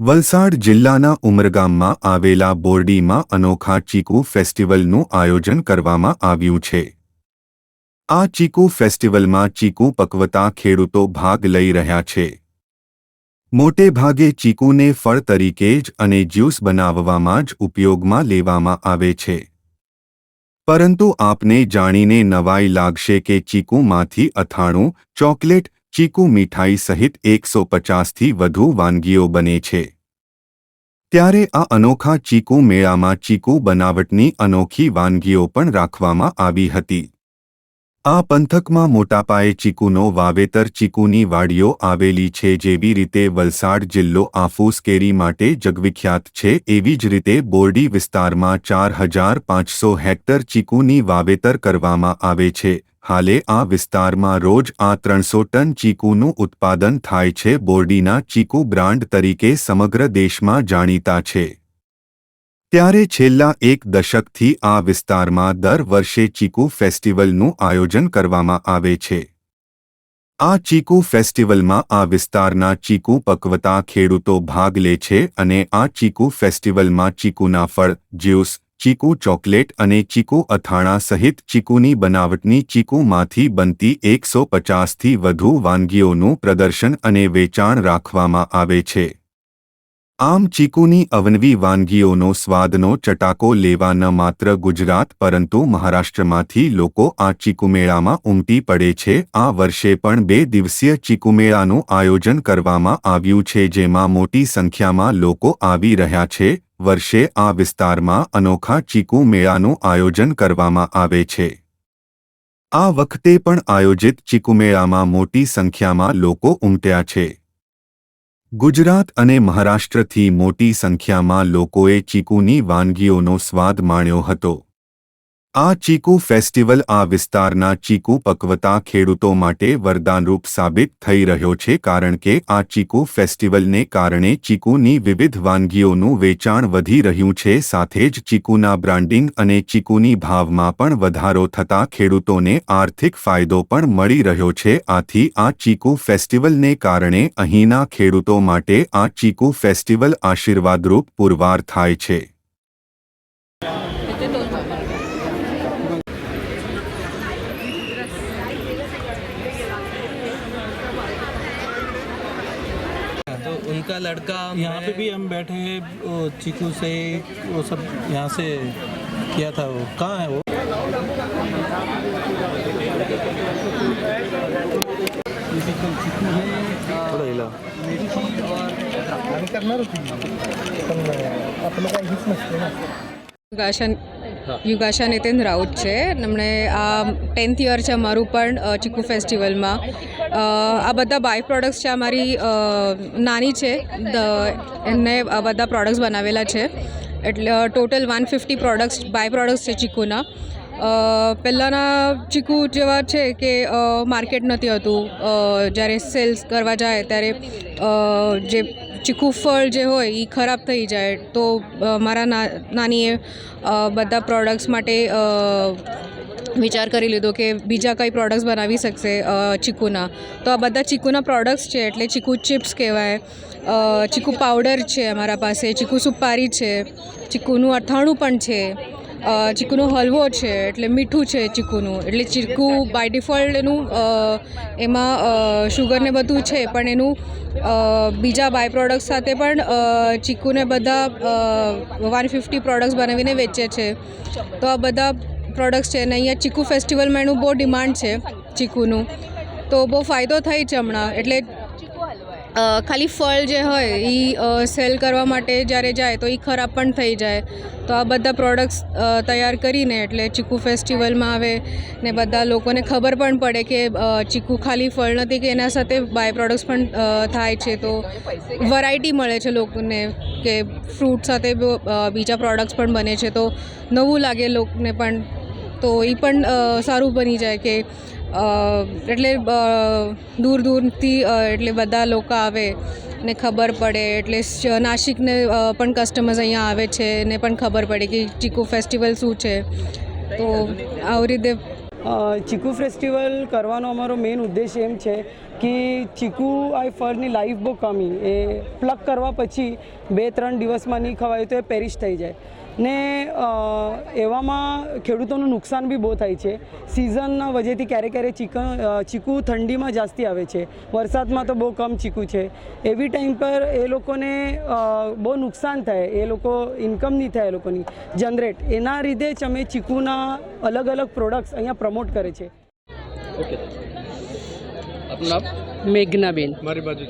વલસાડ જિલ્લાના ઉમરગામમાં આવેલા બોરડીમાં અનોખા ચીકુ ફેસ્ટિવલનું આયોજન કરવામાં આવ્યું છે. આ ચીકુ ફેસ્ટિવલમાં ચીકુ પકવતા ખેડૂતો ભાગ લઈ રહ્યા છે. મોટે ભાગે ચીકુને ફળ તરીકે જ અને જ્યુસ બનાવવામાં જ ઉપયોગમાં લેવામાં આવે છે. પરંતુ આપને જાણીને નવાઈ લાગશે કે ચીકુમાંથી અથાણું, ચોકલેટ ચીકુ મીઠાઈ સહિત એકસો પચાસથી વધુ વાનગીઓ બને છે. ત્યારે આ અનોખા ચીકુ મેળામાં ચીકુ બનાવટની અનોખી વાનગીઓ પણ રાખવામાં આવી હતી. આ પંથકમાં મોટાપાયે ચીકુનો વાવેતર ચીકુની વાડીઓ આવેલી છે જેવી રીતે વલસાડ જિલ્લો આફૂસ કેરી માટે જગવિખ્યાત છે એવી જ રીતે બોરડી વિસ્તારમાં ચાર હજાર પાંચસો હેક્ટર ચીકુની વાવેતર કરવામાં આવે છે. હાલે આ વિસ્તારમાં રોજ આ ત્રણસો ટન ચીકુનું ઉત્પાદન થાય છે. બોરડીના ચીકુ બ્રાન્ડ તરીકે સમગ્ર દેશમાં જાણીતા છે. ત્યારે છેલ્લા એક દશકથી આ વિસ્તારમાં દર વર્ષે ચીકુ ફેસ્ટિવલનું આયોજન કરવામાં આવે છે. આ ચીકુ ફેસ્ટિવલમાં આ વિસ્તારના ચીકુ પકવતા ખેડૂતો ભાગ લે છે અને આ ચીકુ ફેસ્ટિવલમાં ચીકુના ફળ, જ્યુસ ચીકુ ચોકલેટ અને ચીકુ અથાણા સહિત ચીકુની બનાવટની ચીકુમાંથી બનતી એકસો પચાસથી વધુ વાનગીઓનું પ્રદર્શન અને વેચાણ રાખવામાં આવે છે. આમ ચીકુની અવનવી વાનગીઓનો સ્વાદનો ચટાકો લેવા ન માત્ર ગુજરાત, પરંતુ મહારાષ્ટ્રમાંથી લોકો આ ચીકુમેળામાં ઉમટી પડે છે. આ વર્ષે પણ બે દિવસીય ચીકુમેળાનું આયોજન કરવામાં આવ્યું છે, જેમાં મોટી સંખ્યામાં લોકો આવી રહ્યા છે. વર્ષે આ વિસ્તારમાં અનોખા ચીકુ મેળાનું આયોજન કરવામાં આવે છે. આ વખતે પણ આયોજિત ચીકુમેળામાં મોટી સંખ્યામાં લોકો ઉમટ્યા છે. ગુજરાત અને મહારાષ્ટ્રથી મોટી સંખ્યામાં લોકોએ ચીકુની વાનગીઓનો સ્વાદ માણ્યો હતો. આ ચીકુ ફેસ્ટિવલ આ વિસ્તારના ચીકુ પકવતા ખેડૂતો માટે વરદાનરૂપ સાબિત થઈ રહ્યો છે કારણ કે આ ચીકુ ફેસ્ટિવલને કારણે ચીકુની વિવિધ વાનગીઓનું વેચાણ વધી રહ્યું છે. સાથે જ ચીકુના બ્રાન્ડિંગ અને ચીકુની ભાવમાં પણ વધારો થતા ખેડૂતોને આર્થિક ફાયદો પણ મળી રહ્યો છે. આથી આ ચીકુ ફેસ્ટિવલને કારણે અહીંના ખેડૂતો માટે આ ચીકુ ફેસ્ટિવલ આશીર્વાદરૂપ પુરવાર થાય છે. वहीं का लड़का यहाँ पे भी हम बैठे हैं चीकू से वो सब यहाँ से किया था वो। कहाँ है वो? थोड़ा हिला। और होती आपण काय हेच नसते ना યુગાશા નિતિન રાઉત છે. એમણે આ ટેન્થ યર છે અમારું પણ ચીકુ ફેસ્ટિવલમાં આ બધા બાય પ્રોડક્ટ્સ છે, અમારી નાની છે. એમને આ બધા પ્રોડક્ટ્સ બનાવેલા છે. એટલે total one fifty products by products છે ચીકુના. પહેલાંના ચીકુ જેવા છે કે માર્કેટ નથી હતું. જ્યારે સેલ્સ કરવા જાય ત્યારે જે ચીકુ ફળ જે હોય એ ખરાબ થઈ જાય. તો મારા નાનીએ બધા પ્રોડક્ટ્સ માટે વિચાર કરી લીધો કે બીજા કઈ પ્રોડક્ટ્સ બનાવી શકશે ચીકુના. તો આ બધા ચીકુના પ્રોડક્ટ્સ છે, એટલે ચીકુ ચિપ્સ કહેવાય. ચીકુ પાવડર છે અમારા પાસે, ચીકુ સુપારી છે, ચીકુનું અથાણું પણ છે. ચીકુનો હલવો છે, એટલે મીઠું છે ચીકુનું. એટલે ચીકુ બાય ડિફોલ્ટ એનું એમાં શુગરને બધું છે, પણ એનું બીજા બાય પ્રોડક્ટ સાથે પણ ચીકુને બધા વન ફિફ્ટી પ્રોડક્ટ્સ બનાવીને વેચે છે. તો આ બધા પ્રોડક્ટ્સ છે, અને અહીંયા ચીકુ ફેસ્ટિવલમાં એનું બહુ ડિમાન્ડ છે ચીકુનું. તો બહુ ફાયદો થાય છે હમણાં. એટલે ખાલી ફળ જે હોય એ સેલ કરવા માટે જ્યારે જાય તો એ ખરાબ પણ થઈ જાય. તો આ બધા પ્રોડક્ટ્સ તૈયાર કરીને એટલે ચીકુ ફેસ્ટિવલમાં આવે ને બધા લોકોને ખબર પણ પડે કે ચીકુ ખાલી ફળ નથી કે એના સાથે બાય પ્રોડક્ટ્સ પણ થાય છે. તો વરાયટી મળે છે લોકોને કે ફ્રૂટ સાથે બીજા પ્રોડક્ટ્સ પણ બને છે. તો નવું લાગે લોકોને પણ તો એ પણ સારું બની જાય કે એટલે દૂર દૂરથી એટલે બધા લોકો આવે ને ખબર પડે, એટલે નાસિકને પણ કસ્ટમર્સ અહીંયા આવે છે ને પણ ખબર પડે કે ચીકુ ફેસ્ટિવલ શું છે. તો આવી રીતે ચીકુ ફેસ્ટિવલ કરવાનો અમારો મેઇન ઉદ્દેશ એમ છે કે ચીકુ આ ફળની લાઈફ બહુ કમી એ પ્લગ કરવા પછી બે ત્રણ દિવસમાં નહીં ખવાયું તો એ પેરિશ થઈ જાય. ને એવામાં ખેડૂતોનું નુકસાન બી બહુ થાય છે. સિઝનના વજેથી ક્યારેક ક્યારેક ચીકન ચીકુ ઠંડીમાં જાસ્તી આવે છે. વરસાદમાં તો બહુ કમ ચીકુ છે. એવી ટાઈમ પર એ લોકોને બહુ નુકસાન થાય. એ લોકો ઇન્કમ નહીં થાય એ લોકોની. જનરેટ એના લીધે જ અમે ચીકુના અલગ અલગ પ્રોડક્ટ્સ અહીંયા પ્રમોટ કરે છે. ઓકે મેઘનાબેન. મારી બાજુ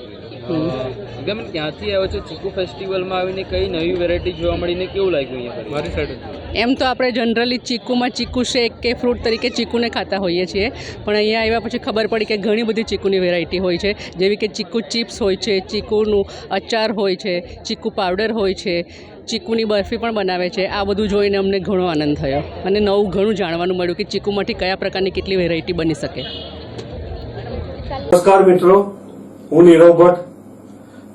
ગમે ક્યાંથી આવ્યો છો ચીકુ ફેસ્ટિવલમાં આવીને કઈ નવી વેરાયટી જોવા મળીને કેવું લાગ્યું અહીંયા મારી સાઈડ એમ તો આપણે જનરલી ચીકુમાં ચીકુ શેક કે ફ્રૂટ તરીકે ચીકુને ખાતા હોઈએ છીએ. પણ અહીંયા આવ્યા પછી ખબર પડી કે ઘણી બધી ચીકુની વેરાયટી હોય છે. જેવી કે ચીકુ ચિપ્સ હોય છે ચીકુનું અચાર હોય છે ચીકુ પાવડર હોય છે ચીકુની બરફી પણ બનાવે છે. આ બધું જોઈને અમને ઘણો આનંદ થયો. અને નવું ઘણું જાણવાનું મળ્યું કે ચીકુમાંથી કયા પ્રકારની કેટલી વેરાયટી બની શકે. નમસ્કાર મિત્રો હું નીરવ ભટ્ટ